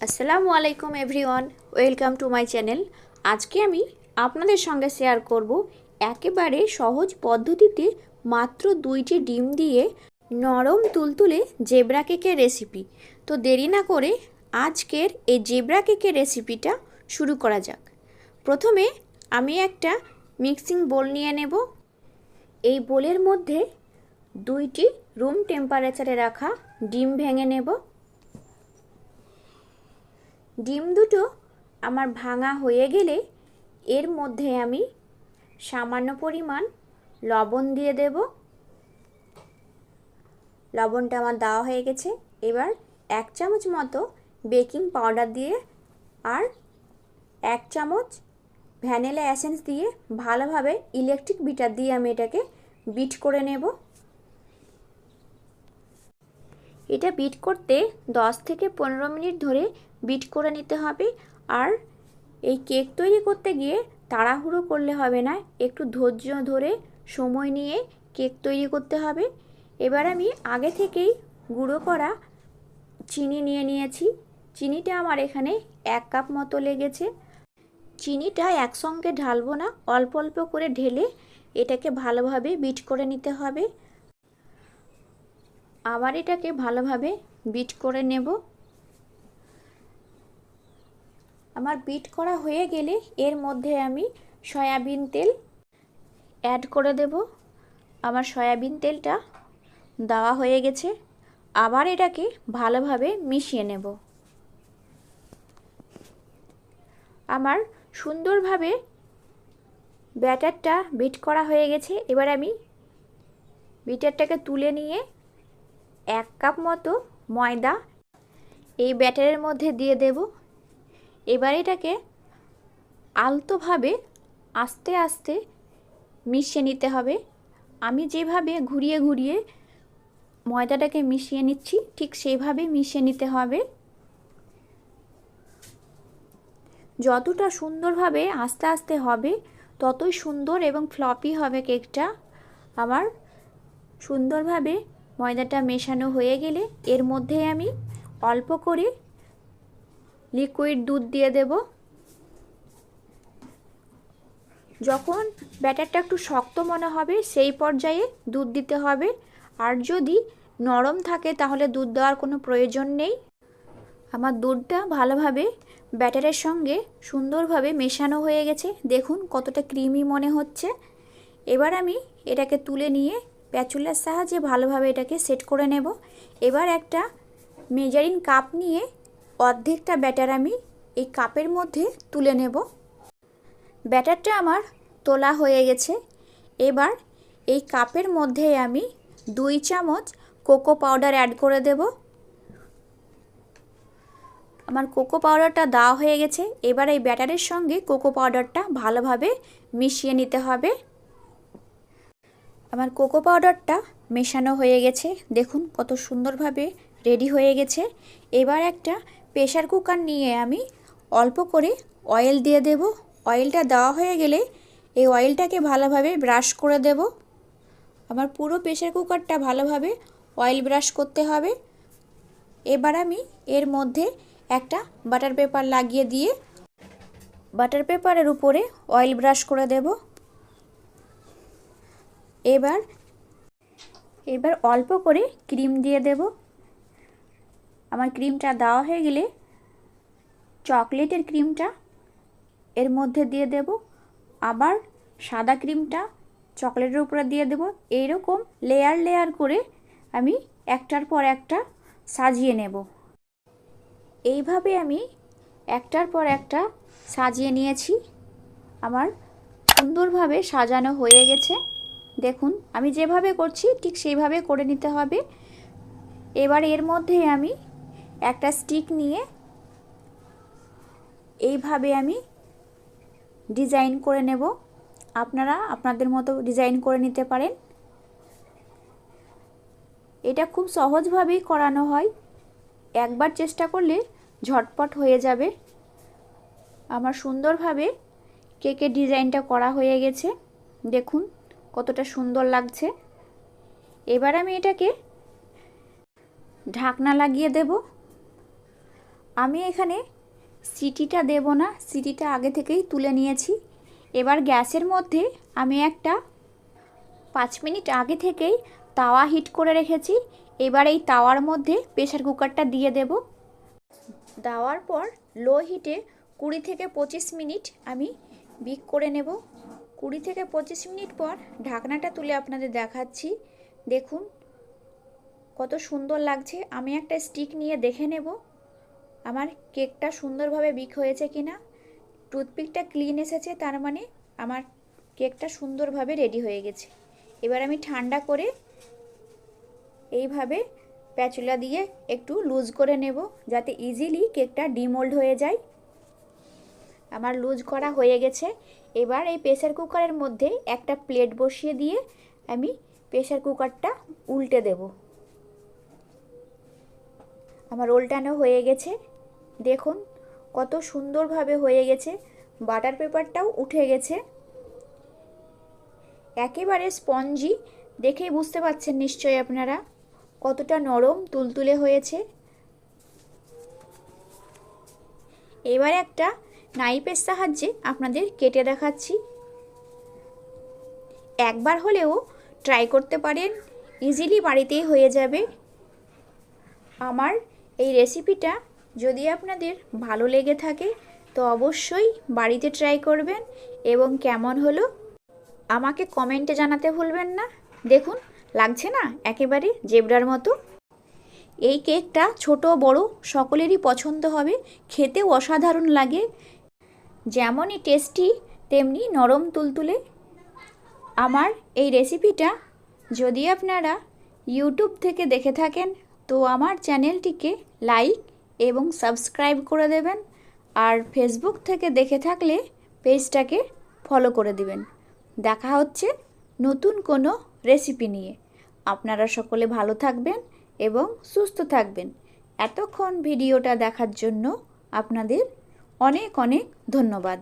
আসসালামু আলাইকুম everyone, welcome to my channel. আজকে আমি আপনাদের সঙ্গে শেয়ার করব একেবারে সহজ পদ্ধতিতে মাত্র দুইটি ডিম দিয়ে নরম তুলতুলে জেব্রা কেকের রেসিপি তো দেরি না করে আজকের এই জেব্রা কেকের রেসিপিটা শুরু করা যাক। প্রথমে আমি একটা মিক্সিং বোল নিয়ে নেব। এই বোলের মধ্যে দুইটি রুম টেম্পারেচারে রাখা ডিম ভেঙে নেব। ডিম দুটো আমার ভাঙা হয়ে গেলে এর মধ্যে আমি সামান্য পরিমাণ লবণ দিয়ে দেব। লবণটা আমার দেওয়া হয়ে গেছে। এবার এক চামচ মতো বেকিং পাউডার দিয়ে আর এক চামচ ভ্যানিলা অ্যাসেন্স দিয়ে ভালোভাবে ইলেকট্রিক বিটার দিয়ে আমি এটাকে বিট করে নেব। এটা বিট করতে 10 থেকে পনেরো মিনিট ধরে বিট করে নিতে হবে। আর এই কেক তৈরি করতে গিয়ে তাড়াহুড়ো করলে হবে না। একটু ধৈর্য ধরে সময় নিয়ে কেক তৈরি করতে হবে। এবার আমি আগে থেকেই গুঁড়ো করা চিনি নিয়ে নিয়েছি। চিনিটা আমার এখানে এক কাপ মতো লেগেছে। চিনিটা একসঙ্গে ঢালবো না, অল্প অল্প করে ঢেলে এটাকে ভালোভাবে বিট করে নিতে হবে। আবার এটাকে ভালোভাবে বিট করে নেব। আমার বিট করা হয়ে গেলে এর মধ্যে আমি সয়াবিন তেল অ্যাড করে দেব। আমার সয়াবিন তেলটা দেওয়া হয়ে গেছে। আবার এটাকে ভালোভাবে মিশিয়ে নেব। আমার সুন্দরভাবে ব্যাটারটা বিট করা হয়ে গেছে। এবার আমি বিটারটাকে তুলে নিয়ে এক কাপ মতো ময়দা এই ব্যাটারের মধ্যে দিয়ে দেব। এবার এটাকে আলতোভাবে আস্তে আস্তে মিশিয়ে নিতে হবে। আমি যেভাবে ঘুরিয়ে ঘুরিয়ে ময়দাটাকে মিশিয়ে নিচ্ছি, ঠিক সেইভাবে মিশিয়ে নিতে হবে। যতটা সুন্দরভাবে আস্তে আস্তে হবে, ততই সুন্দর এবং ফ্লপি হবে কেকটা। আমার সুন্দরভাবে ময়দাটা মেশানো হয়ে গেলে এর মধ্যে আমি অল্প করে লিকুইড দুধ দিয়ে দেব। যখন ব্যাটারটা একটু শক্ত মনে হবে, সেই পর্যায়ে দুধ দিতে হবে। আর যদি নরম থাকে, তাহলে দুধ দেওয়ার কোনো প্রয়োজন নেই। আমার দুধটা ভালোভাবে ব্যাটারের সঙ্গে সুন্দরভাবে মেশানো হয়ে গেছে। দেখুন কতটা ক্রিমি মনে হচ্ছে। এবার আমি এটাকে তুলে নিয়ে প্যাচুলার সাহায্যে ভালোভাবে এটাকে সেট করে নেব। এবার একটা মেজারিং কাপ নিয়ে অর্ধেকটা ব্যাটার আমি এই কাপের মধ্যে তুলে নেব। ব্যাটারটা আমার তোলা হয়ে গেছে। এবার এই কাপের মধ্যে আমি দুই চামচ কোকো পাউডার অ্যাড করে দেব। আমার কোকো পাউডারটা দেওয়া হয়ে গেছে। এবার এই ব্যাটারের সঙ্গে কোকো পাউডারটা ভালোভাবে মিশিয়ে নিতে হবে। আমার কোকো পাউডারটা মেশানো হয়ে গেছে। দেখুন কত সুন্দরভাবে রেডি হয়ে গেছে। এবার একটা প্রেশার কুকার নিয়ে আমি অল্প করে অয়েল দিয়ে দেব। অয়েলটা দেওয়া হয়ে গেলে এই অয়েলটাকে ভালোভাবে ব্রাশ করে দেব। আমার পুরো প্রেশার কুকারটা ভালোভাবে অয়েল ব্রাশ করতে হবে। এবার আমি এর মধ্যে একটা বাটার পেপার লাগিয়ে দিয়ে বাটার পেপারের উপরে অয়েল ব্রাশ করে দেব। এবার এবার অল্প করে ক্রিম দিয়ে দেব। আমার ক্রিমটা দেওয়া হয়ে গেলে চকলেটের ক্রিমটা এর মধ্যে দিয়ে দেব। আবার সাদা ক্রিমটা চকলেটের উপরে দিয়ে দেব। এইরকম লেয়ার লেয়ার করে আমি একটার পর একটা সাজিয়ে নেব। এইভাবে আমি একটার পর একটা সাজিয়ে নিয়েছি। আমার সুন্দরভাবে সাজানো হয়ে গেছে। দেখুন, আমি যেভাবে করছি ঠিক সেইভাবে করে নিতে হবে। এবার এর মধ্যে আমি একটা স্টিক নিয়ে এইভাবে আমি ডিজাইন করে নেব। আপনারা আপনাদের মতো ডিজাইন করে নিতে পারেন। এটা খুব সহজভাবেই করানো হয়। একবার চেষ্টা করলে ঝটপট হয়ে যাবে। আমার সুন্দরভাবে কেকের ডিজাইনটা করা হয়ে গেছে, দেখুন কতটা সুন্দর লাগছে। এবার আমি এটাকে ঢাকনা লাগিয়ে দেব। আমি এখানে সিটিটা দেব না, সিটিটা আগে থেকেই তুলে নিয়েছি। এবার গ্যাসের মধ্যে আমি একটা পাঁচ মিনিট আগে থেকেই তাওয়া হিট করে রেখেছি। এবার এই তাওয়ার মধ্যে প্রেশার কুকারটা দিয়ে দেব। দেওয়ার পর লো হিটে কুড়ি থেকে পঁচিশ মিনিট আমি বিক করে নেব। কুড়ি থেকে পঁচিশ মিনিট পর ঢাকনাটা তুলে আপনাদের দেখাচ্ছি। দেখুন কত সুন্দর লাগছে। আমি একটা স্টিক নিয়ে দেখে নেব। আমার কেকটা সুন্দরভাবে বিক হয়েছে কি না টুথপিকটা ক্লিন এসেছে, তার মানে আমার কেকটা সুন্দরভাবে রেডি হয়ে গেছে। এবার আমি ঠান্ডা করে এইভাবে প্যাচুলা দিয়ে একটু লুজ করে নেব, যাতে ইজিলি কেকটা ডিমোল্ড হয়ে যায়। আমার লুজ করা হয়ে গেছে। এবার এই প্রেসার কুকারের মধ্যে একটা প্লেট বসিয়ে দিয়ে আমি প্রেসার কুকারটা উল্টে দেব। আমার উল্টানো হয়ে গেছে। দেখুন, কত সুন্দরভাবে হয়ে গেছে। বাটার পেপারটাও উঠে গেছে। একেবারে স্পঞ্জি, দেখেই বুঝতে পারছেন নিশ্চয়ই আপনারা কতটা নরম তুলতুলে হয়েছে। এবার একটা নাইফের সাহায্যে আপনাদের কেটে দেখাচ্ছি। একবার হলেও ট্রাই করতে পারেন ইজিলি বাড়িতেই হয়ে যাবে। আমার এই রেসিপিটা যদি আপনাদের ভালো লেগে থাকে, তো অবশ্যই বাড়িতে ট্রাই করবেন এবং কেমন হলো আমাকে কমেন্টে জানাতে ভুলবেন না। দেখুন, লাগছে না একেবারে জেবরার মতো। এই কেকটা ছোট বড় সকলেরই পছন্দ হবে, খেতেও অসাধারণ লাগে। যেমনই টেস্টি তেমনি নরম তুলতুলে। আমার এই রেসিপিটা যদি আপনারা ইউটিউব থেকে দেখে থাকেন, তো আমার চ্যানেলটিকে লাইক এবং সাবস্ক্রাইব করে দেবেন। আর ফেসবুক থেকে দেখে থাকলে পেজটাকে ফলো করে দিবেন। দেখা হচ্ছে নতুন কোনো রেসিপি নিয়ে। আপনারা সকলে ভালো থাকবেন এবং সুস্থ থাকবেন। এতক্ষণ ভিডিওটা দেখার জন্য আপনাদের অনেক অনেক ধন্যবাদ।